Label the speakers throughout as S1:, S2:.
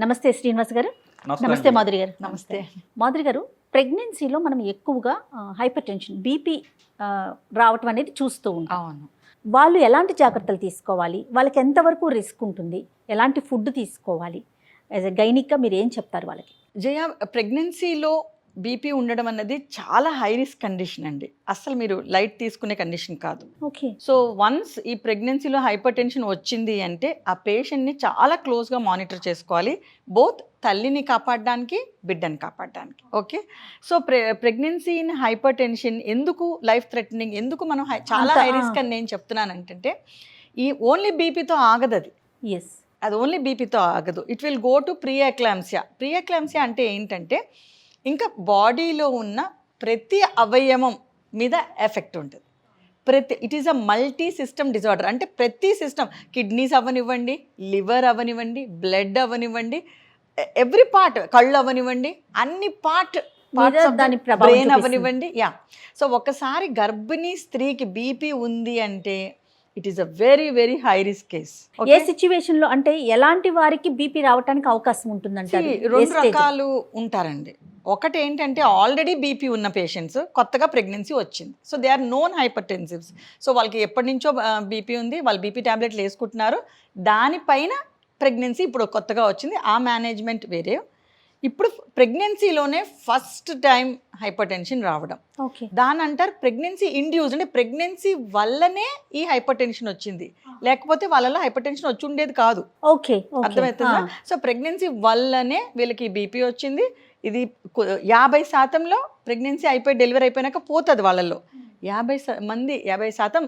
S1: నమస్తే శ్రీనివాస్ గారు.
S2: నమస్తే.
S1: మాధురి గారు.
S3: నమస్తే.
S1: మాధురి గారు ప్రెగ్నెన్సీలో మనం ఎక్కువగా హైపర్ టెన్షన్ బీపీ రావటం అనేది చూస్తూ ఉంటాం.
S3: అవును.
S1: వాళ్ళు ఎలాంటి జాగ్రత్తలు తీసుకోవాలి? వాళ్ళకి ఎంతవరకు రిస్క్ ఉంటుంది? ఎలాంటి ఫుడ్ తీసుకోవాలి? యాజ్ ఎ గైనిక్గా మీరు ఏం చెప్తారు వాళ్ళకి?
S3: జయ ప్రెగ్నెన్సీలో బీపీ ఉండడం అన్నది చాలా హై రిస్క్ కండిషన్ అండి. అస్సలు మీరు లైట్ తీసుకునే కండిషన్ కాదు.
S1: ఓకే.
S3: సో వన్స్ ఈ ప్రెగ్నెన్సీలో హైపర్ టెన్షన్ వచ్చింది అంటే ఆ పేషెంట్ని చాలా క్లోజ్గా మానిటర్ చేసుకోవాలి. బోత్ తల్లిని కాపాడడానికి బిడ్డని కాపాడడానికి. Okay? So pre pregnancy in hypertension ఎందుకు లైఫ్ థ్రెటనింగ్ ఎందుకు మనం చాలా హై. రిస్క్ అని నేను చెప్తున్నాను అంటే ఈ ఓన్లీ బీపీతో ఆగదు అది.
S1: ఎస్
S3: అది ఓన్లీ బీపీతో ఆగదు. It will go to preeclampsia preeclampsia అంటే ఏంటంటే ఇంకా బాడీలో ఉన్న ప్రతి అవయవం మీద ఎఫెక్ట్ ఉంటుంది. ప్రతి it is a multi system disorder అంటే ప్రతి సిస్టమ్ కిడ్నీస్ అవ్వనివ్వండి లివర్ అవ్వనివ్వండి బ్లడ్ అవ్వనివ్వండి ఎవ్రీ పార్ట్ కళ్ళు అవ్వనివ్వండి అన్ని పార్ట్
S1: దాని
S3: బ్రెయిన్
S1: చూపిస్తుంది.
S3: అవ్వనివ్వండి యా. సో ఒకసారి గర్భిణీ స్త్రీకి బీపీ ఉంది అంటే it is a very very high risk case
S1: ఏ సిచ్యువేషన్లో అంటే ఎలాంటి వారికి బీపీ రావడానికి అవకాశం ఉంటుందంటారు? ఏ
S3: రెండు? రకాలు ఉంటారండి. ఒకటి ఏంటంటే ఆల్రెడీ బీపీ ఉన్న పేషెంట్స్ కొత్తగా ప్రెగ్నెన్సీ వచ్చింది. So they are known hypertensives so వాళ్ళకి ఎప్పటి నుంచో బీపీ ఉంది. వాళ్ళు బీపీ ట్యాబ్లెట్లు వేసుకుంటున్నారు. దానిపైన ప్రెగ్నెన్సీ ఇప్పుడు కొత్తగా వచ్చింది. ఆ మేనేజ్మెంట్ వేరే. ఇప్పుడు ప్రెగ్నెన్సీలోనే ఫస్ట్ టైం హైపర్ టెన్షన్ రావడం.
S1: ఓకే.
S3: దాని అంటారు ప్రెగ్నెన్సీ ఇండ్యూస్ అంటే ప్రెగ్నెన్సీ వల్లనే ఈ హైపర్ టెన్షన్ వచ్చింది లేకపోతే వాళ్ళలో హైపర్ టెన్షన్ వచ్చి ఉండేది కాదు.
S1: ఓకే
S3: అర్థమవుతుందా? సో ప్రెగ్నెన్సీ వల్లనే వీళ్ళకి బీపీ వచ్చింది. ఇది యాభై శాతంలో ప్రెగ్నెన్సీ అయిపోయి డెలివరీ అయిపోయినాక పోతుంది వాళ్ళల్లో. యాభై మంది యాభై శాతం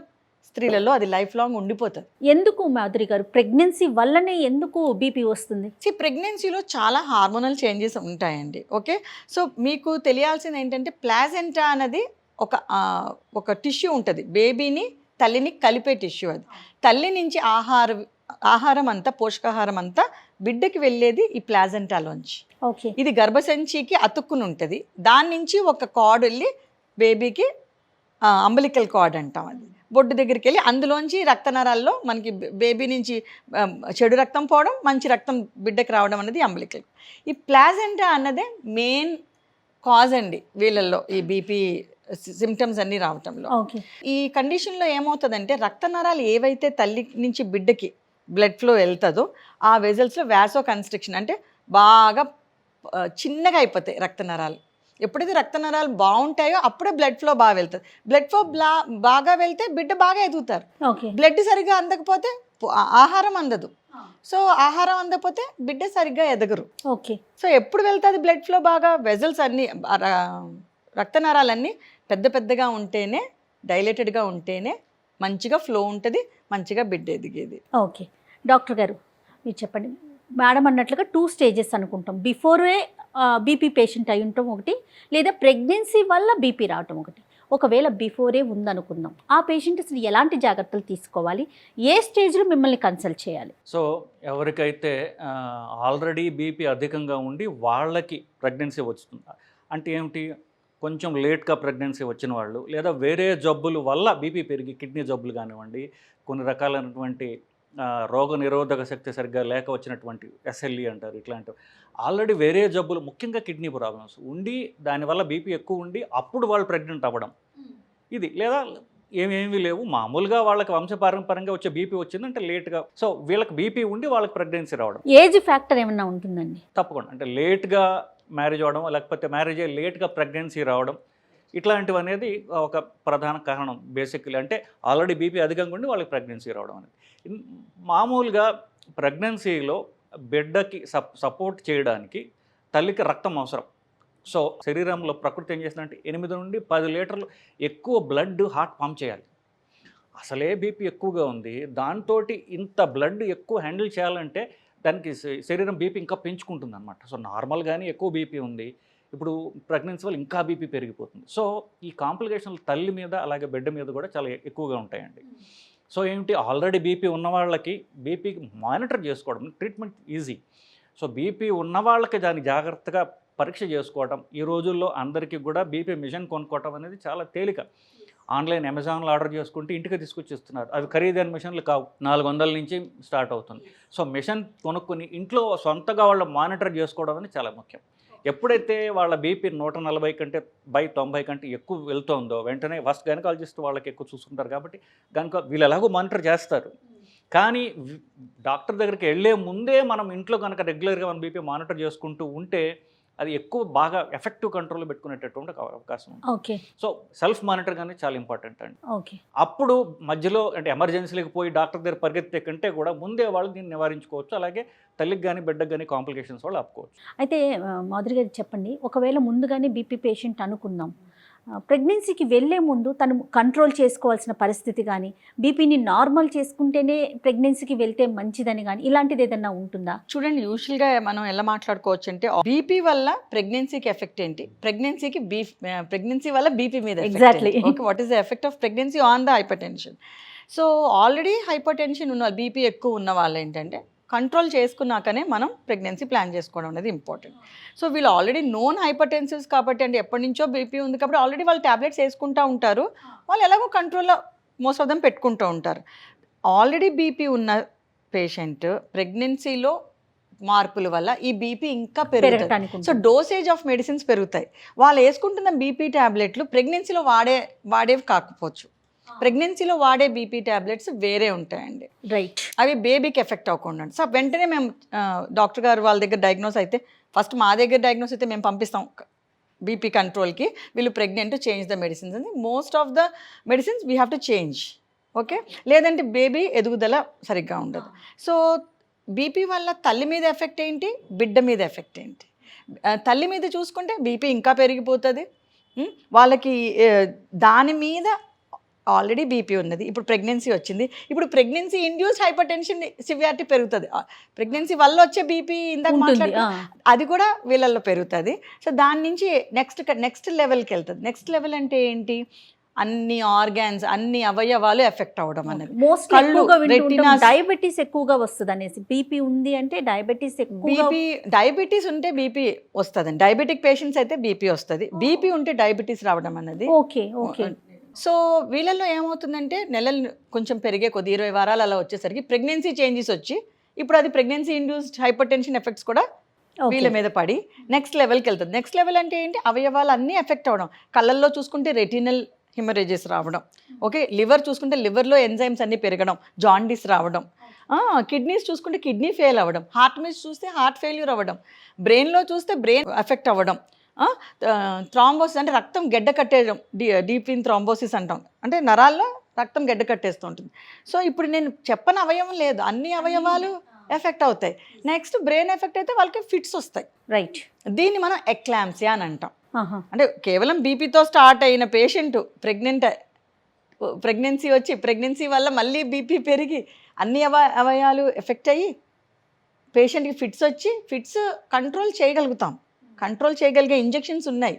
S3: స్త్రీలలో అది లైఫ్ లాంగ్ ఉండిపోతుంది.
S1: ఎందుకు మాధురి గారు? ప్రెగ్నెన్సీ వల్లనే ఎందుకు బీపీ వస్తుంది?
S3: సి ప్రెగ్నెన్సీలో చాలా హార్మోనల్ చేంజెస్ ఉంటాయండి ఓకే? సో మీకు తెలియాల్సింది ఏంటంటే ప్లాజెంటా అనేది ఒక ఒక టిష్యూ ఉంటుంది. బేబీని తల్లిని కలిపే టిష్యూ అది. తల్లి నుంచి ఆహారం ఆహారం అంతా పోషకాహారం అంతా బిడ్డకి వెళ్ళేది ఈ ప్లాజెంటాలోంచి ఇది గర్భసంచికి అతుక్కుని ఉంటుంది దాని నుంచి ఒక కార్డ్ వెళ్ళి బేబీకి అంబలికల్ కార్డ్ అంటాం అది. బొడ్డు దగ్గరికి వెళ్ళి అందులోంచి రక్తనరాల్లో మనకి బేబీ నుంచి చెడు రక్తం పోవడం మంచి రక్తం బిడ్డకి రావడం అనేది అంబలికల్. ఈ ప్లాజెంటా అన్నదే మెయిన్ కాజ్ అండి వీళ్ళల్లో ఈ బీపీ సిమ్టమ్స్ అన్నీ రావటంలో.
S1: ఓకే.
S3: ఈ కండిషన్లో ఏమవుతుందంటే రక్తనరాలు ఏవైతే తల్లి నుంచి బిడ్డకి బ్లడ్ ఫ్లో వెళ్తుందో ఆ వెజల్స్లో వ్యాసో కన్స్ట్రక్షన్ అంటే బాగా చిన్నగా అయిపోతాయి రక్తనరాలు. ఎప్పుడైతే రక్తనరాలు బాగుంటాయో అప్పుడే బ్లడ్ ఫ్లో బాగా వెళ్తుంది. బ్లడ్ ఫ్లో బ్లా బాగా వెళ్తే బిడ్డ బాగా ఎదుగుతారు. బ్లడ్ సరిగ్గా అందకపోతే ఆహారం అందదు. సో ఆహారం అందకపోతే బిడ్డ సరిగ్గా ఎదగరు.
S1: ఓకే
S3: సో ఎప్పుడు వెళ్తుంది బ్లడ్ ఫ్లో బాగా? వెజల్స్ అన్నీ రక్తనరాలన్నీ పెద్ద పెద్దగా ఉంటేనే డైలేటెడ్గా ఉంటేనే మంచిగా ఫ్లో ఉంటుంది మంచిగా బిడ్డ ఎదిగేది.
S1: ఓకే డాక్టర్ గారు మీరు చెప్పండి. మేడం అన్నట్లుగా టూ స్టేజెస్ అనుకుంటాం. బిఫోరే బీపీ పేషెంట్ అయి ఉండటం ఒకటి లేదా ప్రెగ్నెన్సీ వల్ల బీపీ రావటం ఒకటి. ఒకవేళ బిఫోరే ఉందనుకుందాం. ఆ పేషెంట్ అసలు ఎలాంటి జాగ్రత్తలు తీసుకోవాలి? ఏ స్టేజ్లో మిమ్మల్ని కన్సల్ట్ చేయాలి?
S2: సో ఎవరికైతే ఆల్రెడీ బీపీ అధికంగా ఉండి వాళ్ళకి ప్రెగ్నెన్సీ వస్తుంది? అంటే ఏమిటి? కొంచెం లేట్గా ప్రెగ్నెన్సీ వచ్చిన వాళ్ళు లేదా వేరే జబ్బుల వల్ల బీపీ పెరిగి కిడ్నీ జబ్బులు కానివ్వండి కొన్ని రకాలైనటువంటి రోగ నిరోధక శక్తి సరిగ్గా లేక వచ్చినటువంటి ఎస్ఎల్ఈ అంటారు ఇట్లాంటివి. ఆల్రెడీ వేరే జబ్బులు ముఖ్యంగా కిడ్నీ ప్రాబ్లమ్స్. ఉండి దానివల్ల బీపీ ఎక్కువ ఉండి అప్పుడు వాళ్ళు ప్రెగ్నెంట్ అవ్వడం. ఇది లేదా ఏమేమి లేవు. మామూలుగా వాళ్ళకి వంశపారంపరంగా వచ్చే బీపీ వచ్చిందంటే లేట్గా. సో వీళ్ళకి బీపీ ఉండి వాళ్ళకి ప్రెగ్నెన్సీ రావడం.
S1: ఏజ్ ఫ్యాక్టర్ ఏమన్నా ఉంటుందండి?
S2: తప్పకుండా. అంటే లేట్గా మ్యారేజ్ అవ్వడం లేకపోతే మ్యారేజ్ అయ్యి లేట్గా ప్రెగ్నెన్సీ రావడం ఇట్లాంటివి అనేది ఒక ప్రధాన కారణం బేసిక్లీ. అంటే ఆల్రెడీ బీపీ అధికంగా ఉండి వాళ్ళకి ప్రెగ్నెన్సీ రావడం అనేది. మామూలుగా ప్రెగ్నెన్సీలో బిడ్డకి సప్ సపోర్ట్ చేయడానికి తల్లికి రక్తం అవసరం. సో శరీరంలో ప్రకృతి ఏం చేస్తుందంటే ఎనిమిది నుండి పది లీటర్లు ఎక్కువ బ్లడ్ హార్ట్ పంప్ చేయాలి. అసలే బీపీ ఎక్కువగా ఉంది. దాంతో ఇంత బ్లడ్ ఎక్కువ హ్యాండిల్ చేయాలంటే దానికి శరీరం బీపీ ఇంకా పెంచుకుంటుంది అనమాట సో నార్మల్గానే ఎక్కువ బీపీ ఉంది. ఇప్పుడు ప్రెగ్నెన్సీ వల్ల ఇంకా బీపీ పెరిగిపోతుంది. సో ఈ కాంప్లికేషన్లు తల్లి మీద అలాగే బిడ్డ మీద కూడా చాలా ఎక్కువగా ఉంటాయండి. సో ఏంటి ఆల్రెడీ బీపీ ఉన్న వాళ్ళకి బీపీకి మానిటర్ చేసుకోవడం ట్రీట్మెంట్ ఈజీ. సో బీపీ ఉన్న వాళ్ళకి దాన్ని జాగ్రత్తగా పరీక్ష చేసుకోవడం ఈ రోజుల్లో అందరికీ కూడా బీపీ మిషన్ కొనుక్కోవటం అనేది చాలా తేలిక. ఆన్లైన్ అమెజాన్లో ఆర్డర్ చేసుకుంటే ఇంటికి తీసుకొచ్చిస్తున్నారు. అవి ఖరీదైన మిషన్లు కావు. నాలుగు వందల నుంచి స్టార్ట్ అవుతుంది. సో మిషన్ కొనుక్కొని ఇంట్లో సొంతగా వాళ్ళు మానిటర్ చేసుకోవడం అనేది చాలా ముఖ్యం. ఎప్పుడైతే వాళ్ళ బీపీ నూట నలభై కంటే బై తొంభై కంటే ఎక్కువ వెళ్తుందో వెంటనే ఫస్ట్ గైనకాలజిస్ట్ వాళ్ళకి ఎక్కువ చూసుకుంటారు కాబట్టి గనక వీళ్ళు ఎలాగో మానిటర్ చేస్తారు. కానీ డాక్టర్ దగ్గరికి వెళ్ళే ముందే మనం ఇంట్లో కనుక రెగ్యులర్గా మన బీపీ మానిటర్ చేసుకుంటూ ఉంటే అది ఎక్కువ బాగా ఎఫెక్టివ్ కంట్రోల్ పెట్టుకునేటటువంటి అవకాశం ఉంది
S1: ఓకే.
S2: సో సెల్ఫ్ మానిటర్ అనేది చాలా ఇంపార్టెంట్ అండి.
S1: ఓకే.
S2: అప్పుడు మధ్యలో అంటే ఎమర్జెన్సీలకు పోయి డాక్టర్ దగ్గర పరిగెత్తే కంటే కూడా ముందే వాళ్ళు దీన్ని నివారించుకోవచ్చు. అలాగే తల్లికి కానీ బిడ్డకు కానీ కాంప్లికేషన్స్ వాళ్ళు ఆపుకోవచ్చు.
S1: అయితే మాధురి గారు చెప్పండి. ఒకవేళ ముందుగానే బీపీ పేషెంట్ అనుకుందాం. ప్రెగ్నెన్సీకి వెళ్ళే ముందు తను కంట్రోల్ చేసుకోవాల్సిన పరిస్థితి కానీ బీపీని నార్మల్ చేసుకుంటేనే ప్రెగ్నెన్సీకి వెళ్తే మంచిదని కానీ ఇలాంటిది ఏదన్నా ఉంటుందా?
S3: చూడండి యూజువల్గా మనం ఎలా మాట్లాడుకోవచ్చు అంటే బీపీ వల్ల ప్రెగ్నెన్సీకి ఎఫెక్ట్ ఏంటి? ప్రెగ్నెన్సీకి బీ ప్రెగ్నెన్సీ వల్ల బీపీ మీద. Okay what is the effect of pregnancy on the hypertension so already hypertension ఉన్న బీపీ ఎక్కువ ఉన్న వాళ్ళు ఏంటంటే కంట్రోల్ చేసుకున్నాకనే మనం ప్రెగ్నెన్సీ ప్లాన్ చేసుకోవడం అనేది ఇంపార్టెంట్ సో వీళ్ళు ఆల్రెడీ నోన్ హైపర్ టెన్సివ్స్ కాబట్టి అంటే ఎప్పటి నుంచో బీపీ ఉంది కాబట్టి ఆల్రెడీ వాళ్ళు ట్యాబ్లెట్స్ వేసుకుంటూ ఉంటారు. వాళ్ళు ఎలాగో కంట్రోల్లో మోస్ట్ ఆఫ్ దమ్ పెట్టుకుంటూ ఉంటారు. ఆల్రెడీ బీపీ ఉన్న పేషెంట్ ప్రెగ్నెన్సీలో మార్పుల వల్ల ఈ బీపీ ఇంకా పెరుగుతుంది. సో. డోసేజ్ ఆఫ్ మెడిసిన్స్ పెరుగుతాయి. వాళ్ళు వేసుకుంటున్న బీపీ ట్యాబ్లెట్లు ప్రెగ్నెన్సీలో వాడే వాడేవి కాకపోవచ్చు. ప్రెగ్నెన్సీలో వాడే బీపీ ట్యాబ్లెట్స్ వేరే ఉంటాయండి.
S1: రైట్.
S3: అవి బేబీకి ఎఫెక్ట్ అవ్వకుండా సో వెంటనే మేము డాక్టర్ గారు వాళ్ళ దగ్గర డయాగ్నోస్ అయితే ఫస్ట్ మా దగ్గర డయాగ్నోస్ అయితే మేము పంపిస్తాం బీపీ కంట్రోల్కి వీళ్ళు ప్రెగ్నెంట్ చేంజ్ ద మెడిసిన్స్ అని. Most of the medicines we have to change okay? లేదంటే బేబీ ఎదుగుదల సరిగ్గా ఉండదు. సో బీపీ వల్ల తల్లి మీద ఎఫెక్ట్ ఏంటి? బిడ్డ మీద ఎఫెక్ట్ ఏంటి? తల్లి మీద చూసుకుంటే బీపీ ఇంకా పెరిగిపోతుంది? వాళ్ళకి దాని మీద ఆల్రెడీ బీపీ ఉన్నది. ఇప్పుడు ప్రెగ్నెన్సీ వచ్చింది. ఇప్పుడు pregnancy induce hypertension severity పెరుగుతుంది ప్రెగ్నెన్సీ వల్ల వచ్చే బీపీ ఇందాక
S1: ఆ.
S3: అది కూడా వీళ్ళల్లో పెరుగుతుంది. సో దాని నుంచి నెక్స్ట్ నెక్స్ట్ లెవెల్కి వెళ్తుంది. నెక్స్ట్ లెవెల్ అంటే ఏంటి? అన్ని ఆర్గాన్స్ అన్ని అవయవాలు ఎఫెక్ట్ అవ్వడం అనేది
S1: మోస్ట్
S3: retinas-
S1: డయాబెటీస్ ఎక్కువగా వస్తుంది అనేసి. బీపీ ఉంది అంటే డయాబెటీస్
S3: బీపీ డయాబెటీస్ ఉంటే బీపీ వస్తుంది డయాబెటిక్ పేషెంట్స్ అయితే బీపీ వస్తుంది. బీపీ ఉంటే డయాబెటీస్ రావడం అనేది
S1: ఓకే ఓకే.
S3: సో వీళ్ళల్లో ఏమవుతుందంటే నెలలు కొంచెం పెరిగే కొద్ది ఇరవై వారాలు అలా వచ్చేసరికి ప్రెగ్నెన్సీ చేంజెస్ వచ్చి ఇప్పుడు అది pregnancy induced hypertension effects కూడా వీళ్ళ మీద పడి నెక్స్ట్ లెవెల్కి వెళ్తుంది. నెక్స్ట్ లెవెల్ అంటే ఏంటి? అవయవాలు అన్నీ ఎఫెక్ట్ అవ్వడం కళ్ళల్లో చూసుకుంటే రెటినల్ హిమరేజెస్ రావడం. ఓకే? లివర్ చూసుకుంటే లివర్లో ఎంజైమ్స్ అన్నీ పెరగడం. జాండీస్ రావడం. కిడ్నీస్ చూసుకుంటే కిడ్నీ ఫెయిల్ అవ్వడం. హార్ట్ మీద చూస్తే హార్ట్ ఫెయిల్యూర్ అవ్వడం. బ్రెయిన్లో చూస్తే బ్రెయిన్ ఎఫెక్ట్ అవ్వడం. థ్రాంబోసిస్ అంటే రక్తం గెడ్డ కట్టేయడం డీ డీప్ ఇన్ థ్రాంబోసిస్ అంటాం. అంటే నరాల్లో రక్తం గడ్డ కట్టేస్తూ ఉంటుంది. సో ఇప్పుడు నేను చెప్పని అవయవం లేదు. అన్ని అవయవాలు ఎఫెక్ట్ అవుతాయి. నెక్స్ట్ బ్రెయిన్ ఎఫెక్ట్ అయితే వాళ్ళకి ఫిట్స్ వస్తాయి.
S1: రైట్.
S3: దీన్ని మనం ఎక్లాంసియా అని అంటాం. అంటే కేవలం బీపీతో స్టార్ట్ అయిన పేషెంట్ ప్రెగ్నెంట్ ప్రెగ్నెన్సీ వచ్చి ప్రెగ్నెన్సీ వల్ల మళ్ళీ బీపీ పెరిగి అన్ని అవ అవయాలు ఎఫెక్ట్ అయ్యి పేషెంట్కి ఫిట్స్ వచ్చి ఫిట్స్ కంట్రోల్ చేయగలుగుతాం. కంట్రోల్ చేయగలిగే ఇంజెక్షన్స్ ఉన్నాయి.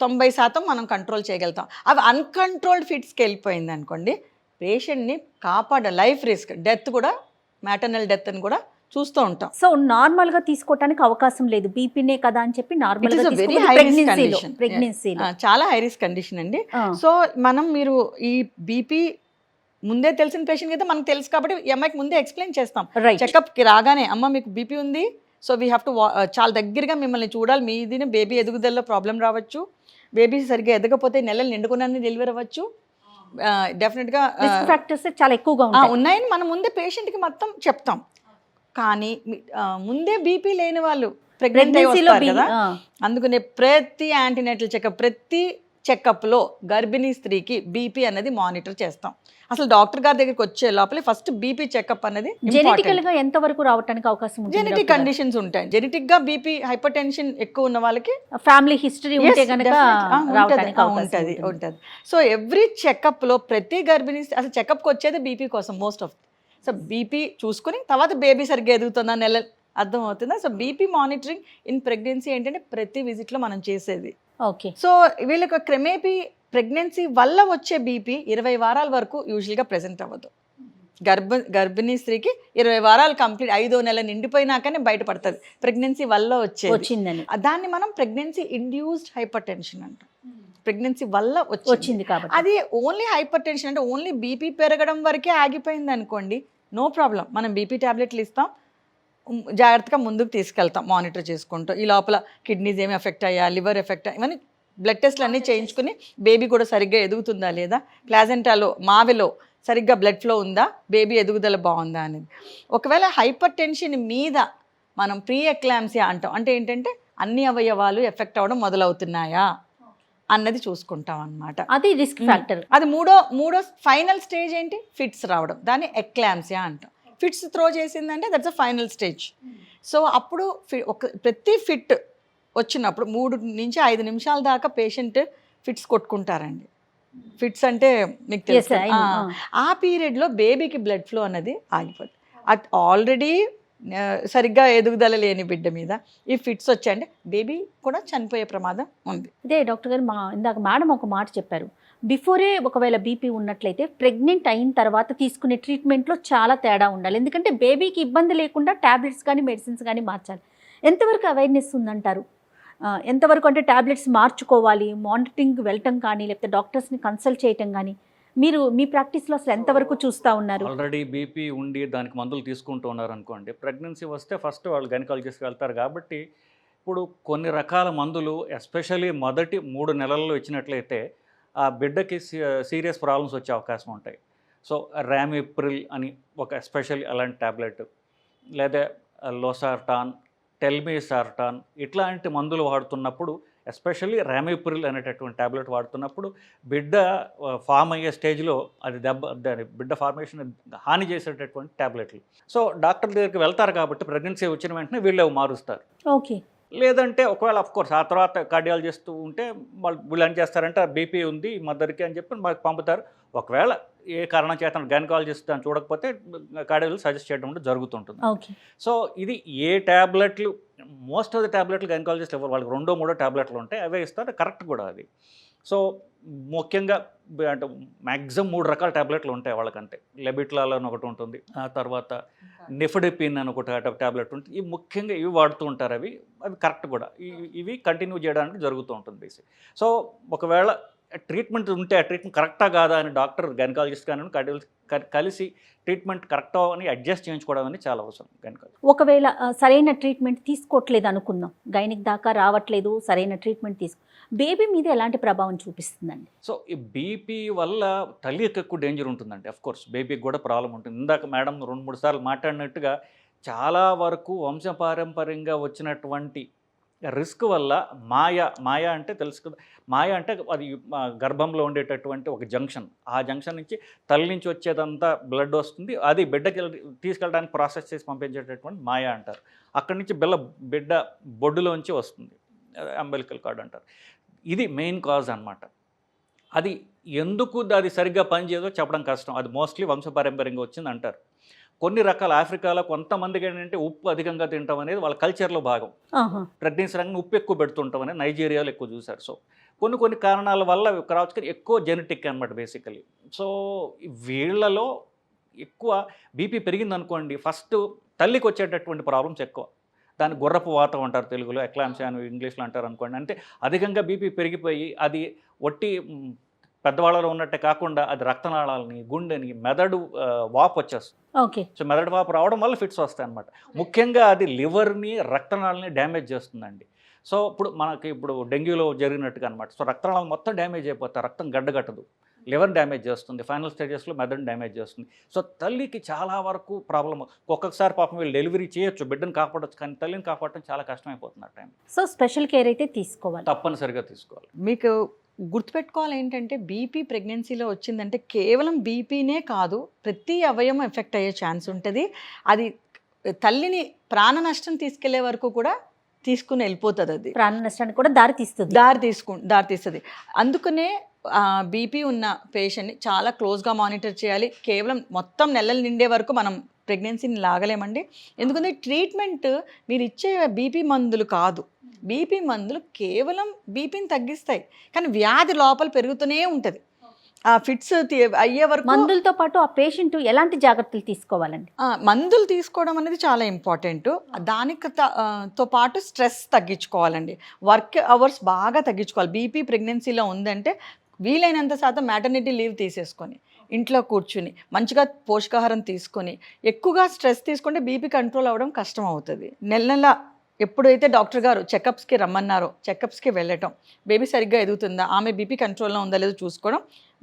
S3: తొంభై శాతం మనం కంట్రోల్ చేయగలుగుతాం. అవి అన్కంట్రోల్డ్ ఫిట్స్కి వెళ్ళిపోయింది అనుకోండి పేషెంట్ని కాపాడ లైఫ్ రిస్క్ డెత్ కూడా మ్యాటర్నల్ డెత్ అని కూడా చూస్తూ ఉంటాం.
S1: సో నార్మల్గా తీసుకోవటానికి అవకాశం లేదు. బీపీనే కదా అని చెప్పి నార్మల్
S3: risk
S1: ప్రెగ్నెన్సీలో
S3: condition.
S1: ప్రెగ్నెన్సీలో
S3: ఆ, చాలా హై రిస్క్ కండిషన్ అండి. సో మనం మీరు ఈ బీపీ ముందే తెలిసిన పేషెంట్ అయితే మనకు తెలుసు కాబట్టి ఈ అమ్మాయికి ముందే ఎక్స్ప్లెయిన్ చేస్తాం. చెకప్కి రాగానే అమ్మ మీకు బీపీ ఉంది. సో వీ హ్యావ్ టు చాలా దగ్గరగా మిమ్మల్ని చూడాలి. మీదిని బేబీ ఎదుగుదలలో ప్రాబ్లం రావచ్చు. బేబీ సరిగ్గా ఎదగపోతే నెలలు నిండుకున్నాన్ని డెలివరీ అవ్వచ్చు. డెఫినెట్గా
S1: రిస్క్ ఫ్యాక్టర్స్ చాలా ఎక్కువగా
S3: ఉన్నాయని మనం ముందే పేషెంట్కి మొత్తం చెప్తాం. కానీ ముందే బీపీ లేని వాళ్ళు
S1: ప్రెగ్నెన్సీలో
S3: కదా. అందుకనే ప్రతి యాంటీనేటల్ చెకప్ ప్రతి చెకప్లో గర్భిణీ స్త్రీకి బీపీ అనేది మానిటర్ చేస్తాం. అసలు డాక్టర్ గారి దగ్గరికి వచ్చే లోపలే ఫస్ట్ బీపీ చెకప్ అనేది
S1: జెనెటికల్గా ఎంత వరకు రావటానికి అవకాశం ఉంటుంది
S3: జెనెటిక్ కండిషన్స్ ఉంటాయి. జెనెటిక్గా బీపీ హైపర్ టెన్షన్ ఎక్కువ ఉన్న వాళ్ళకి
S1: ఫ్యామిలీ హిస్టరీ ఉంటే కనుక
S3: ఉంటుంది.
S1: ఉంటుంది
S3: సో ఎవ్రీ చెకప్లో ప్రతి గర్భిణీ అసలు చెకప్కి వచ్చేది బీపీ కోసం మోస్ట్ ఆఫ్. సో బీపీ చూసుకుని తర్వాత బేబీ సరిగ్గా ఎదుగుతుందా నెల అర్థం అవుతుందా so BP monitoring in pregnancy ఏంటంటే ప్రతి విజిట్లో మనం చేసేది.
S1: ఓకే.
S3: సో వీళ్ళకి క్రమేపీ ప్రెగ్నెన్సీ వల్ల వచ్చే బీపీ ఇరవై వారాల వరకు యూజువల్గా ప్రెజెంట్ అవ్వదు. గర్భ గర్భిణీ స్త్రీకి ఇరవై వారాలు కంప్లీట్ ఐదో నెల నిండిపోయినాకనే బయటపడుతుంది. ప్రెగ్నెన్సీ వల్ల వచ్చే
S1: వచ్చిందని.
S3: దాన్ని మనం ప్రెగ్నెన్సీ ఇండ్యూస్డ్ హైపర్ టెన్షన్ అంటాం. ప్రెగ్నెన్సీ వల్ల వచ్చింది.
S1: కాబట్టి.
S3: అది ఓన్లీ హైపర్ టెన్షన్ అంటే ఓన్లీ బీపీ పెరగడం వరకే ఆగిపోయింది అనుకోండి నో ప్రాబ్లం. మనం బీపీ ట్యాబ్లెట్లు ఇస్తాం జాగ్రత్తగా ముందుకు తీసుకెళ్తాం మానిటర్ చేసుకుంటూ. ఈ లోపల కిడ్నీస్ ఏమి ఎఫెక్ట్ అయ్యా లివర్ ఎఫెక్ట్ ఇవన్నీ బ్లడ్ టెస్ట్లు అన్నీ చేయించుకుని బేబీ కూడా సరిగ్గా ఎదుగుతుందా లేదా? ప్లాజెంటాలో మావిలో సరిగ్గా బ్లడ్ ఫ్లో ఉందా? బేబీ ఎదుగుదల బాగుందా అనేది. ఒకవేళ హైపర్ టెన్షన్ మీద మనం ప్రీ ఎక్లాంసియా అంటాం అంటే ఏంటంటే అన్ని అవయవాలు ఎఫెక్ట్ అవ్వడం మొదలవుతున్నాయా అన్నది చూసుకుంటాం అన్నమాట.
S1: అది రిస్క్ ఫ్యాక్టర్
S3: అది మూడో మూడో ఫైనల్ స్టేజ్ ఏంటి? ఫిట్స్ రావడం దాన్ని ఎక్లాంసియా అంటాం. ఫిట్స్ త్రో చేసిందంటే that's a final stage. So అప్పుడు ఒక ప్రతి ఫిట్ వచ్చినప్పుడు మూడు నుంచి ఐదు నిమిషాల దాకా పేషెంట్ ఫిట్స్ కొట్టుకుంటారండి. ఫిట్స్ అంటే మీకు తెలుసు. ఆ, పీరియడ్లో బేబీకి బ్లడ్ ఫ్లో అన్నది ఆగిపోతుంది అది ఆల్రెడీ సరిగ్గా ఎదుగుదల లేని బిడ్డ మీద ఈ ఫిట్స్ వచ్చాయంటే బేబీ కూడా చనిపోయే ప్రమాదం ఉంది.
S1: ఇదే డాక్టర్ గారు మా ఇందాక మేడం ఒక మాట చెప్పారు. బిఫోరే ఒకవేళ బీపీ ఉన్నట్లయితే ప్రెగ్నెంట్ అయిన తర్వాత తీసుకునే ట్రీట్మెంట్లో చాలా తేడా ఉండాలి. ఎందుకంటే బేబీకి ఇబ్బంది లేకుండా ట్యాబ్లెట్స్ కానీ మెడిసిన్స్ కానీ మార్చాలి. ఎంతవరకు అవేర్నెస్ ఉందంటారు? ఎంతవరకు అంటే ట్యాబ్లెట్స్ మార్చుకోవాలి మానిటరింగ్ వెళ్ళటం కానీ లేకపోతే డాక్టర్స్ని కన్సల్ట్ చేయటం కానీ మీరు మీ ప్రాక్టీస్లో అసలు ఎంతవరకు చూస్తూ ఉన్నారు?
S2: ఆల్రెడీ బీపీ ఉండి దానికి మందులు తీసుకుంటూ ఉన్నారు అనుకోండి ప్రెగ్నెన్సీ వస్తే ఫస్ట్ వాళ్ళు గైనకాలజిస్ట్కి వెళ్తారు కాబట్టి ఇప్పుడు కొన్ని రకాల మందులు ఎస్పెషల్లీ మొదటి మూడు నెలల్లో ఇచ్చినట్లయితే ఆ బిడ్డకి సీరియస్ ప్రాబ్లమ్స్ వచ్చే అవకాశం ఉంటాయి. సో ర్యామిప్రిల్ అని ఒక ఎస్పెషల్లీ అలాంటి ట్యాబ్లెట్ లేదా లోసార్టాన్ టెల్మీసార్టాన్ ఇట్లాంటి మందులు వాడుతున్నప్పుడు ఎస్పెషల్లీ ర్యామిప్రిల్ అనేటటువంటి ట్యాబ్లెట్ వాడుతున్నప్పుడు బిడ్డ ఫామ్ అయ్యే స్టేజ్లో అది దెబ్బ దాని బిడ్డ ఫార్మేషన్ హాని చేసేటటువంటి ట్యాబ్లెట్లు సో డాక్టర్ దగ్గరికి వెళ్తారు కాబట్టి ప్రెగ్నెన్సీ వచ్చిన వెంటనే వీళ్ళు మారుస్తారు.
S1: ఓకే.
S2: లేదంటే ఒకవేళ కోర్స్ ఆ తర్వాత కార్డియాలజిస్ట్ ఉంటే వాళ్ళు వీళ్ళు ఏం చేస్తారంటే బీపీ ఉంది మదర్కి అని చెప్పి మాకు పంపుతారు. ఒకవేళ ఏ కారణం చేత గైనకాలజిస్ట్ అని చూడకపోతే కార్డియాలజిస్ట్ సజెస్ట్ చేయడం కూడా జరుగుతుంటుంది. సో ఇది ఏ ట్యాబ్లెట్లు మోస్ట్ ఆఫ్ ద ట్యాబ్లెట్లు గైనకాలజిస్ట్ ఇవ్వరు. వాళ్ళకి రెండో మూడో ట్యాబ్లెట్లు ఉంటాయి అవే ఇస్తారు. కరెక్ట్ కూడా అది. సో ముఖ్యంగా అంటే మ్యాక్సిమం మూడు రకాల ట్యాబ్లెట్లు ఉంటాయి వాళ్ళకంతే లెబిట్లాల్ అని ఒకటి ఉంటుంది. ఆ తర్వాత నిఫడిపిన్ అని ఒకటి ట్యాబ్లెట్ ఉంటుంది. ఇవి ముఖ్యంగా ఇవి వాడుతూ ఉంటారు అవి. అవి కరెక్ట్ కూడా. ఇవి- ఇవి కంటిన్యూ చేయడానికి జరుగుతూ ఉంటుంది బేసిక్. సో ఒకవేళ ట్రీట్మెంట్ ఉంటే ఆ ట్రీట్మెంట్ కరెక్టా కాదా అని డాక్టర్ గైనకాలజిస్ట్ కానీ కలిసి ట్రీట్మెంట్ కరెక్టా అని అడ్జస్ట్ చేయించుకోవడం అనేది చాలా అవసరం గైనకాలజీ
S1: ఒకవేళ సరైన ట్రీట్మెంట్ తీసుకోవట్లేదు అనుకుందాం. గైనిక్ దాకా రావట్లేదు సరైన ట్రీట్మెంట్ తీసుకో బేబీ మీద ఎలాంటి ప్రభావం చూపిస్తుందండి?
S2: సో ఈ బీపీ వల్ల తల్లికి ఎక్కువ డేంజర్ ఉంటుందండి కోర్స్. బేబీకి కూడా ప్రాబ్లం ఉంటుంది. ఇందాక మేడం రెండు మూడు సార్లు మాట్లాడినట్టుగా చాలా వరకు వంశపారంపర్యంగా వచ్చినటువంటి రిస్క్ వల్ల మాయ మాయ అంటే తెలుసు కదా మాయ అంటే అది గర్భంలో ఉండేటటువంటి ఒక జంక్షన్. ఆ జంక్షన్ నుంచి తల్లి నుంచి వచ్చేదంతా బ్లడ్ వస్తుంది. అది బిడ్డకి తీసుకెళ్ళడానికి ప్రాసెస్ చేసి పంపించేటటువంటి మాయ అంటారు. అక్కడి నుంచి బిల్ల బిడ్డ బొడ్డులోంచి వస్తుంది. అంబెలికల్ కార్డ్ అంటారు. ఇది మెయిన్ కాజ్ అన్నమాట. అది ఎందుకు అది సరిగ్గా పనిచేయదో చెప్పడం కష్టం. అది మోస్ట్లీ వంశపారంపర్యంగా వచ్చింది అంటారు. కొన్ని రకాల ఆఫ్రికాలో కొంతమందికి ఏంటంటే ఉప్పు అధికంగా తినటం అనేది వాళ్ళ కల్చర్లో భాగం. ప్రెగ్నెన్సీ రంగం ఉప్పు ఎక్కువ పెడుతుంటాం అనేది నైజీరియాలో ఎక్కువ చూశారు. సో కొన్ని కొన్ని కారణాల వల్ల కానీ ఎక్కువ జెనెటిక్ అనమాట బేసికలీ సో వీళ్ళలో ఎక్కువ బీపీ పెరిగింది అనుకోండి ఫస్ట్ తల్లికి వచ్చేటటువంటి ప్రాబ్లమ్స్ ఎక్కువ. దాన్ని గుర్రపు వాతం అంటారు తెలుగులో ఎక్లాంసియా అని ఇంగ్లీష్లో అంటారు అనుకోండి. అంటే అధికంగా బీపీ పెరిగిపోయి అది ఒట్టి పెద్దవాళ్ళలో ఉన్నట్టే కాకుండా అది రక్తనాళాలని గుండెని మెదడు వాపు వచ్చేస్తుంది.
S1: ఓకే.
S2: సో మెదడు వాపు రావడం వల్ల ఫిట్స్ వస్తాయి అనమాట ముఖ్యంగా అది లివర్ని రక్తనాళాలని డ్యామేజ్ చేస్తుందండి. సో ఇప్పుడు మనకి ఇప్పుడు డెంగ్యూలో జరిగినట్టుగా అనమాట సో రక్తనాళాలు మొత్తం డ్యామేజ్ అయిపోతాయి. రక్తం గడ్డగట్టదు. లివర్ డ్యామేజ్ చేస్తుంది ఫైనల్ స్టేజెస్లో మెదడుని డ్యామేజ్ చేస్తుంది. సో తల్లికి చాలా వరకు ప్రాబ్లం ఒక్కొక్కసారి పాపం వీళ్ళు డెలివరీ చేయొచ్చు బిడ్డను కాపాడొచ్చు కానీ తల్లిని కాపాడటం చాలా కష్టమైపోతుంది ఆ టైం
S1: సో స్పెషల్ కేర్ అయితే తీసుకోవాలి.
S2: తప్పనిసరిగా తీసుకోవాలి.
S3: మీకు గుర్తుపెట్టుకోవాలి ఏంటంటే బీపీ ప్రెగ్నెన్సీలో వచ్చిందంటే కేవలం బీపీనే కాదు ప్రతి అవయవం ఎఫెక్ట్ అయ్యే ఛాన్స్ ఉంటుంది. అది తల్లిని ప్రాణ నష్టం తీసుకెళ్ళే వరకు కూడా తీసుకుని వెళ్ళిపోతుంది అది.
S1: ప్రాణ నష్టానికి కూడా దారి తీస్తుంది.
S3: దారి తీసుకు దారి తీస్తుంది. అందుకనే బీపీ ఉన్న పేషెంట్ని చాలా క్లోజ్గా మానిటర్ చేయాలి. కేవలం మొత్తం నెలలు నిండే వరకు మనం ప్రెగ్నెన్సీని లాగలేమండి. ఎందుకంటే ట్రీట్మెంట్ మీరు ఇచ్చే బీపీ మందులు కాదు. బీపీ మందులు కేవలం బీపీని తగ్గిస్తాయి. కానీ వ్యాధి లోపల పెరుగుతూనే ఉంటుంది. ఆ ఫిట్స్ అయ్యే వరకు
S1: మందులతో పాటు ఆ పేషెంట్ ఎలాంటి జాగ్రత్తలు తీసుకోవాలండి?
S3: మందులు తీసుకోవడం అనేది చాలా ఇంపార్టెంట్. దానికి తో పాటు స్ట్రెస్ తగ్గించుకోవాలండి. వర్క్ అవర్స్ బాగా తగ్గించుకోవాలి. బీపీ ప్రెగ్నెన్సీలో ఉందంటే వీలైనంత శాతం మ్యాటర్నిటీ లీవ్ తీసేసుకొని ఇంట్లో కూర్చుని మంచిగా పోషకాహారం తీసుకొని ఎక్కువగా స్ట్రెస్ తీసుకుంటే బీపీ కంట్రోల్ అవ్వడం కష్టం అవుతుంది. నెల నెల ఎప్పుడైతే డాక్టర్ గారు చెకప్స్కి రమ్మన్నారో చెకప్స్కి వెళ్ళటం బేబీ సరిగ్గా ఎదుగుతుందా ఆమె బీపీ కంట్రోల్లో ఉందా లేదో చూసుకోవడం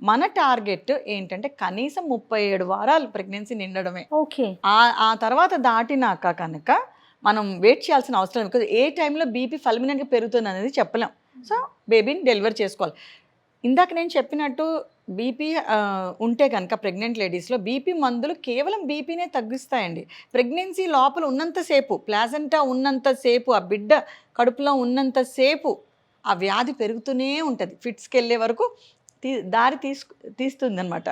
S3: మన టార్గెట్ ఏంటంటే కనీసం ముప్పై ఏడు వారాలు ప్రెగ్నెన్సీ నిండడమే.
S1: ఓకే.
S3: ఆ ఆ తర్వాత దాటినాక కనుక మనం వెయిట్ చేయాల్సిన అవసరం బికాజ్ ఏ టైంలో బీపీ ఫల్మినెంట్గా పెరుగుతుంది అనేది చెప్పలేం. సో బేబీని డెలివర్ చేసుకోవాలి. ఇందాక నేను చెప్పినట్టు బీపీ ఉంటే కనుక ప్రెగ్నెంట్ లేడీస్లో బీపీ మందులు కేవలం బీపీనే తగ్గిస్తాయండి. ప్రెగ్నెన్సీ లోపల ఉన్నంతసేపు ప్లాజెంటా ఉన్నంతసేపు ఆ బిడ్డ కడుపులో ఉన్నంతసేపు ఆ వ్యాధి పెరుగుతూనే ఉంటుంది. ఫిట్స్కి వెళ్ళే వరకు తీ దారి తీసుకు తీస్తుంది అనమాట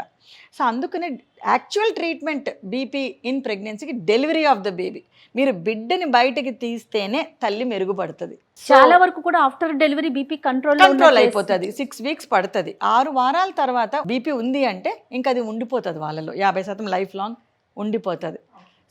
S3: సో అందుకనే యాక్చువల్ ట్రీట్మెంట్ బీపీ ఇన్ ప్రెగ్నెన్సీకి డెలివరీ ఆఫ్ ద బేబీ మీరు బిడ్డని బయటకి తీస్తేనే తల్లి మెరుగుపడుతుంది.
S1: చాలా వరకు కూడా after delivery BP control
S3: control అయిపోతుంది. సిక్స్ వీక్స్ పడుతుంది. ఆరు వారాల తర్వాత బీపీ ఉంది అంటే ఇంకా అది ఉండిపోతుంది వాళ్ళలో. యాభై శాతం లైఫ్ లాంగ్ ఉండిపోతుంది.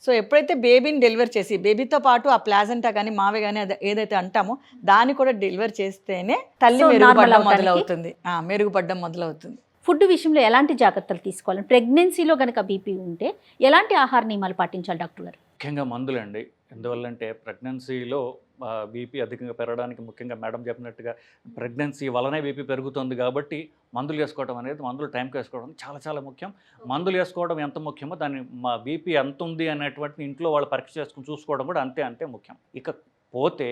S3: సో ఎప్పుడైతే బేబీని డెలివర్ చేసి బేబీతో పాటు ఆ ప్లాజెంటా కానీ మావే కానీ ఏదైతే అంటామో దాన్ని కూడా డెలివర్ చేస్తేనే తల్లి మెరుగుపడడం? మొదలవుతుంది. ఆ, మెరుగుపడడం మొదలవుతుంది.
S1: ఫుడ్ విషయంలో ఎలాంటి జాగ్రత్తలు తీసుకోవాలి? ప్రెగ్నెన్సీలో గనక బీపీ ఉంటే ఎలాంటి ఆహార నియమాలు పాటించాలి డాక్టర్ గారు?
S2: ముఖ్యంగా మందులండి. ఎందువల్లంటే ప్రెగ్నెన్సీలో బీపీ అధికంగా పెరగడానికి ముఖ్యంగా మేడం చెప్పినట్టుగా ప్రెగ్నెన్సీ వలనే బీపీ పెరుగుతుంది కాబట్టి మందులు వేసుకోవడం అనేది మందులు టైంకి వేసుకోవడం చాలా చాలా ముఖ్యం. మందులు వేసుకోవడం ఎంత ముఖ్యమో దాన్ని మా బీపీ ఎంత ఉంది అనేటువంటి ఇంట్లో వాళ్ళు పరీక్ష చేసుకుని చూసుకోవడం కూడా అంతే అంతే ముఖ్యం. ఇక పోతే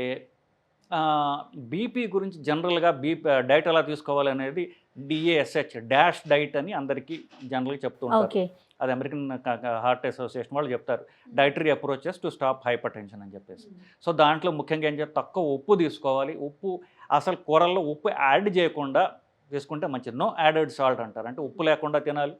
S2: బీపీ గురించి జనరల్గా బీపీ డైట్ ఎలా తీసుకోవాలి అనేది డిఏఎస్హెచ్ డాష్ డైట్ అని అందరికీ జనరల్గా చెప్తూ ఉంటారు. అది అమెరికన్ హార్ట్ అసోసియేషన్ వాళ్ళు చెప్తారు. Dietary approaches to stop hypertension అని చెప్పేసి. సో దాంట్లో ముఖ్యంగా ఏం చెప్తారు తక్కువ ఉప్పు తీసుకోవాలి. ఉప్పు అసలు కూరల్లో ఉప్పు యాడ్ చేయకుండా తీసుకుంటే మంచిది. నో యాడెడ్ సాల్ట్ అంటారు. అంటే ఉప్పు లేకుండా తినాలి.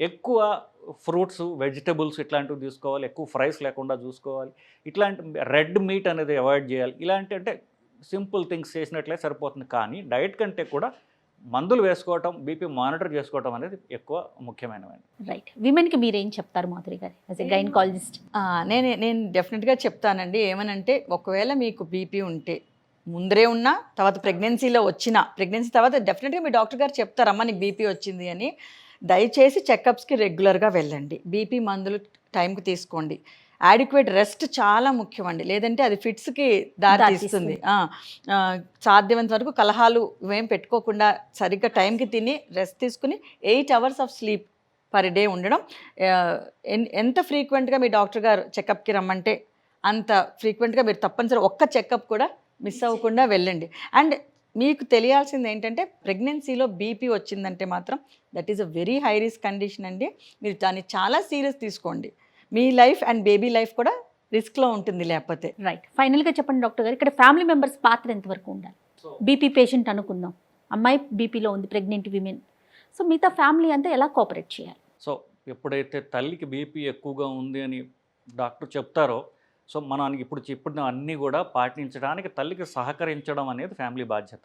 S2: ఎక్కువ ఫ్రూట్స్ వెజిటబుల్స్ ఇట్లాంటివి తీసుకోవాలి. ఎక్కువ ఫ్రైస్ లేకుండా చూసుకోవాలి. ఇట్లాంటి రెడ్ మీట్ అనేది అవాయిడ్ చేయాలి. ఇలాంటి అంటే సింపుల్ థింగ్స్ చేసినట్లే సరిపోతుంది. కానీ డైట్ కంటే కూడా మందులు వేసుకోవటం బీపీ మానిటర్ చేసుకోవటం అనేది ఎక్కువ ముఖ్యమైనవి
S1: రైట్ విమెన్కి మీరేం చెప్తారు మాధురి గారు? యాజ్ ఎ గైనకాలజిస్ట్
S3: ఆ, నేను నేను డెఫినెట్గా చెప్తానండి. ఏమనంటే ఒకవేళ మీకు బీపీ ఉంటే ముందరే ఉన్నా తర్వాత ప్రెగ్నెన్సీలో వచ్చిన ప్రెగ్నెన్సీ తర్వాత డెఫినెట్గా మీ డాక్టర్ గారు చెప్తారమ్మా నీకు బీపీ వచ్చింది అని. దయచేసి చెకప్స్కి రెగ్యులర్గా వెళ్ళండి. బీపీ మందులు టైంకి తీసుకోండి. యాడిక్వేట్ రెస్ట్ చాలా ముఖ్యం అండి లేదంటే అది ఫిట్స్కి దారి తీస్తుంది. సాధ్యమైనంత వరకు కలహాలు ఇవేం పెట్టుకోకుండా సరిగ్గా టైంకి తిని రెస్ట్ తీసుకుని eight hours of sleep per day ఉండడం. ఎంత ఫ్రీక్వెంట్గా మీ డాక్టర్ గారు చెకప్కి రమ్మంటే అంత ఫ్రీక్వెంట్గా మీరు తప్పనిసరి ఒక్క చెకప్ కూడా మిస్ అవ్వకుండా వెళ్ళండి. అండ్ మీకు తెలియాల్సింది ఏంటంటే ప్రెగ్నెన్సీలో బీపీ వచ్చిందంటే మాత్రం that is a very high risk condition అండి. మీరు దాన్ని చాలా సీరియస్ తీసుకోండి. మీ లైఫ్ అండ్ బేబీ లైఫ్ కూడా రిస్క్లో ఉంటుంది లేకపోతే.
S1: రైట్ ఫైనల్గా చెప్పండి డాక్టర్ గారు. ఇక్కడ ఫ్యామిలీ మెంబర్స్ పాత్ర ఎంతవరకు ఉండాలి? బీపీ పేషెంట్ అనుకుందాం. అమ్మాయి బీపీలో ఉంది ప్రెగ్నెంట్ విమెన్. సో మిగతా ఫ్యామిలీ అంతా ఎలా కోఆపరేట్ చేయాలి?
S2: సో ఎప్పుడైతే తల్లికి బీపీ ఎక్కువగా ఉంది అని డాక్టర్ చెప్తారో సో మనం ఇప్పుడు చెప్పిన అన్నీ కూడా పాటించడానికి తల్లికి సహకరించడం అనేది ఫ్యామిలీ బాధ్యత.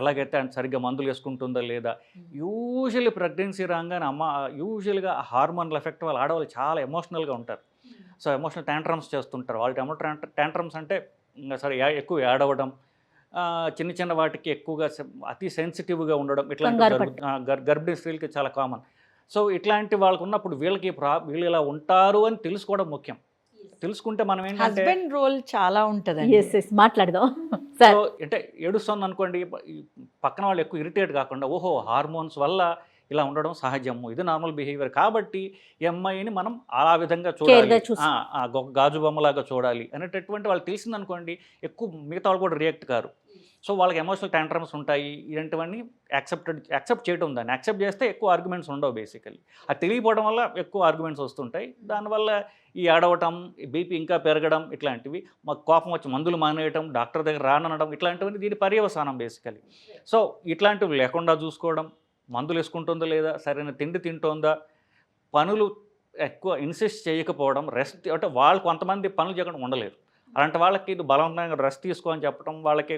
S2: ఎలాగైతే సరిగ్గా మందులు వేసుకుంటుందో లేదా యూజువల్లీ ప్రెగ్నెన్సీ రాగానే అమ్మ యూజువల్గా హార్మోనల్ ఎఫెక్ట్ వాళ్ళ ఆడవాళ్ళు చాలా ఎమోషనల్గా ఉంటారు. సో ఎమోషనల్ ట్యాంట్రమ్స్ చేస్తుంటారు. వాళ్ళకి ఎమో ట్యాంట్రమ్స్ అంటే ఇంకా సరే ఎక్కువ ఏడవడం చిన్న చిన్న వాటికి ఎక్కువగా అతి సెన్సిటివ్గా ఉండడం ఇట్లాంటి గర్భిణీ స్త్రీలకి చాలా కామన్. సో ఇట్లాంటి వాళ్ళకు ఉన్నప్పుడు వీళ్ళకి ప్రా వీళ్ళు ఇలా ఉంటారు అని తెలుసుకోవడం ముఖ్యం. తెలుసుకుంటే మనం ఏంటంటే
S3: హస్బెండ్ రోల్ చాలా ఉంటుందండి.
S1: ఎస్ ఎస్ మాట్లాడదాం. సార్
S2: సో అంటే ఏడుస్తుంది అనుకోండి పక్కన వాళ్ళు ఎక్కువ ఇరిటేట్ కాకుండా ఓహో హార్మోన్స్ వల్ల ఇలా ఉండడం సహజము. ఇది నార్మల్ బిహేవియర్. కాబట్టి ఈ అమ్మాయిని మనం ఆ విధంగా చూడాలి. గాజు బొమ్మలాగా చూడాలి అనేటటువంటి వాళ్ళు తెలిసిందనుకోండి ఎక్కువ మిగతా వాళ్ళు కూడా రియాక్ట్ కారు. సో వాళ్ళకి ఎమోషనల్ ట్యాంట్రమ్స్ ఉంటాయి. ఇలాంటివన్నీ యాక్సెప్టెడ్ యాక్సెప్ట్ చేయడం దాన్ని. యాక్సెప్ట్ చేస్తే ఎక్కువ ఆర్గ్యుమెంట్స్ ఉండవు బేసికలీ అది తెలియపోవడం వల్ల ఎక్కువ ఆర్గ్యుమెంట్స్ వస్తుంటాయి. దానివల్ల ఈ ఆడవటం బీపీ ఇంకా పెరగడం ఇట్లాంటివి. మాకు కోపం వచ్చి మందులు మానేయటం డాక్టర్ దగ్గర రానడం ఇట్లాంటివన్నీ దీని పర్యవసానం బేసికలీ సో ఇట్లాంటివి లేకుండా చూసుకోవడం మందులు వేసుకుంటుందో లేదా సరైన తిండి తింటోందా? పనులు ఎక్కువ ఇన్సిస్ట్ చేయకపోవడం రెస్ట్ అంటే వాళ్ళు కొంతమంది పనులు చేయకుండా ఉండలేరు. అలాంటి వాళ్ళకి ఇది బలవంతంగా రెస్ట్ తీసుకో అని చెప్పడం వాళ్ళకి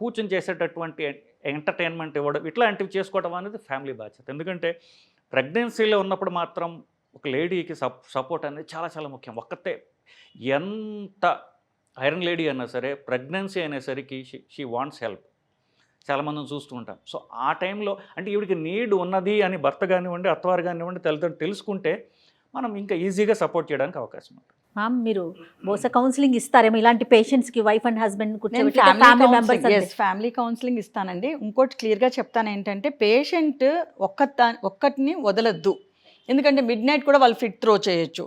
S2: కూర్చొని చేసేటటువంటి ఎంటర్టైన్మెంట్ ఇవ్వడం ఇట్లాంటివి చేసుకోవడం అనేది ఫ్యామిలీ బాధ్యత. ఎందుకంటే ప్రెగ్నెన్సీలో ఉన్నప్పుడు మాత్రం ఒక లేడీకి సప్ సపోర్ట్ అనేది చాలా చాలా ముఖ్యం. ఒక్కతే ఎంత ఐరన్ లేడీ అయినా సరే ప్రెగ్నెన్సీ అనేసరికి షీ షీ వాంట్స్ హెల్ప్ చాలామందిని చూస్తూ ఉంటాం. సో ఆ టైంలో అంటే ఈవిడికి నీడ్ ఉన్నది అని భర్త కానివ్వండి అత్తవారు కానివ్వండి తల్లిదండ్రులు తెలుసుకుంటే మనం ఇంకా ఈజీగా సపోర్ట్ చేయడానికి అవకాశం ఉంటుంది.
S1: మ్యామ్ మీరు బహుశా కౌన్సిలింగ్ ఇస్తారేమో ఇలాంటి పేషెంట్స్కి wife and husband
S3: family counselling
S1: members
S3: yes family counselling ఇస్తానండి. ఇంకోటి క్లియర్గా చెప్తాను ఏంటంటే పేషెంట్ ఒక్క ఒక్కటిని వదలొద్దు. ఎందుకంటే మిడ్ నైట్ కూడా వాళ్ళు ఫిట్ త్రో చేయొచ్చు.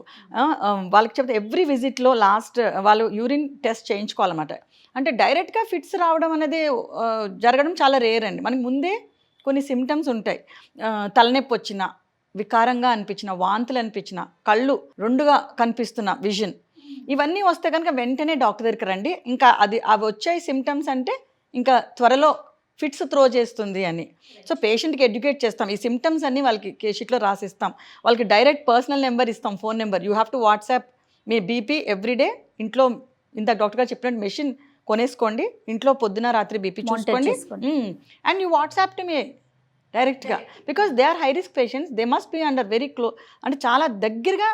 S3: వాళ్ళకి చెప్తే ఎవ్రీ విజిట్లో లాస్ట్ వాళ్ళు యూరిన్ టెస్ట్ చేయించుకోవాలన్నమాట. అంటే డైరెక్ట్గా ఫిట్స్ రావడం అనేది జరగడం చాలా రేర్ అండి. మనకి ముందే కొన్ని సిమ్టమ్స్ ఉంటాయి. తలనొప్పి వచ్చిన వికారంగా అనిపించిన వాంతులు అనిపించిన కళ్ళు రెండుగా కనిపిస్తున్న విజన్. ఇవన్నీ వస్తే కనుక వెంటనే డాక్టర్ దగ్గరికి రండి. ఇంకా అది అవి వచ్చాయి సిమ్టమ్స్ అంటే ఇంకా త్వరలో ఫిట్స్ త్రో చేస్తుంది అని. సో పేషెంట్కి ఎడ్యుకేట్ చేస్తాం. ఈ సిమ్టమ్స్ అన్నీ వాళ్ళకి కేషీట్లో రాసిస్తాం. వాళ్ళకి డైరెక్ట్ పర్సనల్ నెంబర్ ఇస్తాం phone number. You have to WhatsApp me BP everyday ఇంట్లో ఇంత డాక్టర్ గారు చెప్పినట్టు మెషిన్ కొనేసుకోండి. ఇంట్లో పొద్దున రాత్రి బీపీ చూసుకోండి. And you WhatsApp to me డైరెక్ట్గా because they are high risk patients they must be under very close అంటే చాలా దగ్గరగా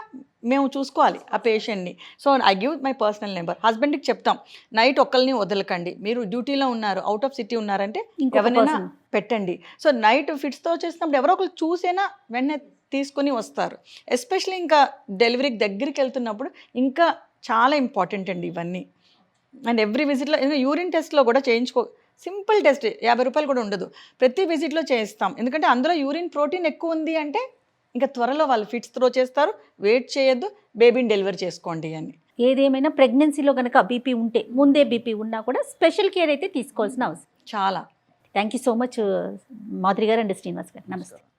S3: మేము చూసుకోవాలి ఆ పేషెంట్ని so I give my personal number హస్బెండ్కి చెప్తాం. నైట్ ఒక్కరిని వదలకండి. మీరు డ్యూటీలో ఉన్నారు అవుట్ ఆఫ్ సిటీ ఉన్నారంటే ఎవరైనా. పెట్టండి. సో నైట్ ఫిట్స్తో చేసినప్పుడు ఎవరో ఒకరు చూసైనా వెంటనే తీసుకొని వస్తారు. ఎస్పెషల్లీ ఇంకా డెలివరీకి దగ్గరికి వెళ్తున్నప్పుడు ఇంకా చాలా ఇంపార్టెంట్ అండి ఇవన్నీ. అండ్ ఎవ్రీ విజిట్లో యూరిన్ టెస్ట్లో కూడా చేయించుకో సింపుల్ టెస్ట్ యాభై రూపాయలు కూడా ఉండదు. ప్రతి విజిట్లో చేయిస్తాం. ఎందుకంటే అందులో యూరిన్ ప్రోటీన్ ఎక్కువ ఉంది అంటే ఇంకా త్వరలో వాళ్ళు ఫిట్స్ త్రో చేస్తారు. వెయిట్ చేయొద్దు. బేబీని డెలివరీ చేసుకోండి అని.
S1: ఏదేమైనా ప్రెగ్నెన్సీలో కనుక బీపీ ఉంటే ముందే బీపీ ఉన్నా కూడా స్పెషల్ కేర్ అయితే తీసుకోవాల్సిన అవసరం.
S3: చాలా
S1: thank you so much Madhuri గారు అండ్ శ్రీనివాస్ గారు. నమస్తే.